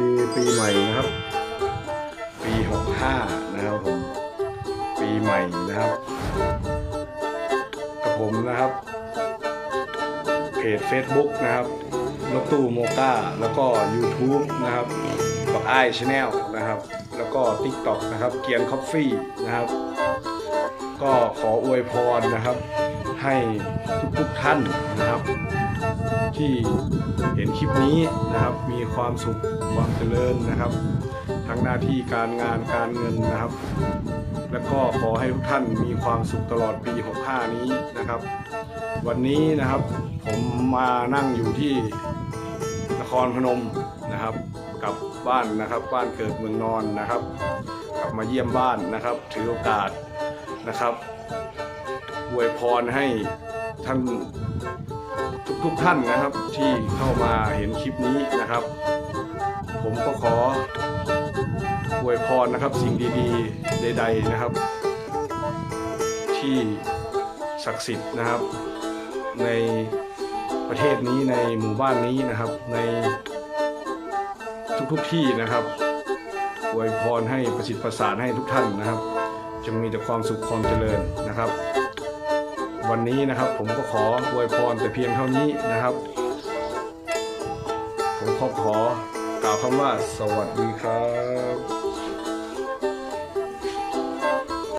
ดีปีใหม่นะครับ ปี65นะครับผม ปีใหม่นะครับกับผมนะครับ เพจ Facebook นะครับรถตู้โมก้าแล้วก็ YouTube นะครับกับไอชแนลนะครับ แล้วก็ TikTok นะครับ เกียนคอฟฟี่นะครับ ก็ขออวยพรนะครับ ให้ทุกๆท่านนะครับ ที่เห็นคลิปนี้นะครับ มีความสุขความเจริญนะครับ ทั้งหน้าที่การงานการเงินนะครับ แล้วก็ขอให้ทุกท่านมีความสุขตลอดปี 65 นี้นะครับ วันนี้นะครับผมมานั่งอยู่ที่นครพนมนะครับกลับบ้านนะครับบ้านเกิดเมืองนอนนะครับ กลับมาเยี่ยมบ้านนะครับ ถือโอกาสนะครับ อวยพรให้ท่านทุกๆทท่านนะครับ ที่เข้ามาเห็นคลิปนี้นะครับ ผมก็ขออวยพรนะครับสิ่งดีๆ ใด ๆนะครับ ที่ศักดิ์สิทธิ์นะครับ ในประเทศนี้ในหมู่บ้านนี้นะครับ ในทุกๆทที่นะครับอวยพรให้ประสิทธิ์ประสานให้ทุกท่านนะครับจงมีแต่ความสุขความเจริญนะครับ วันนี้นะครับ ผมก็ขออวยพรแต่เพียงเท่านี้นะครับ ผมขอขอกล่าวคำว่าสวัสดีครับ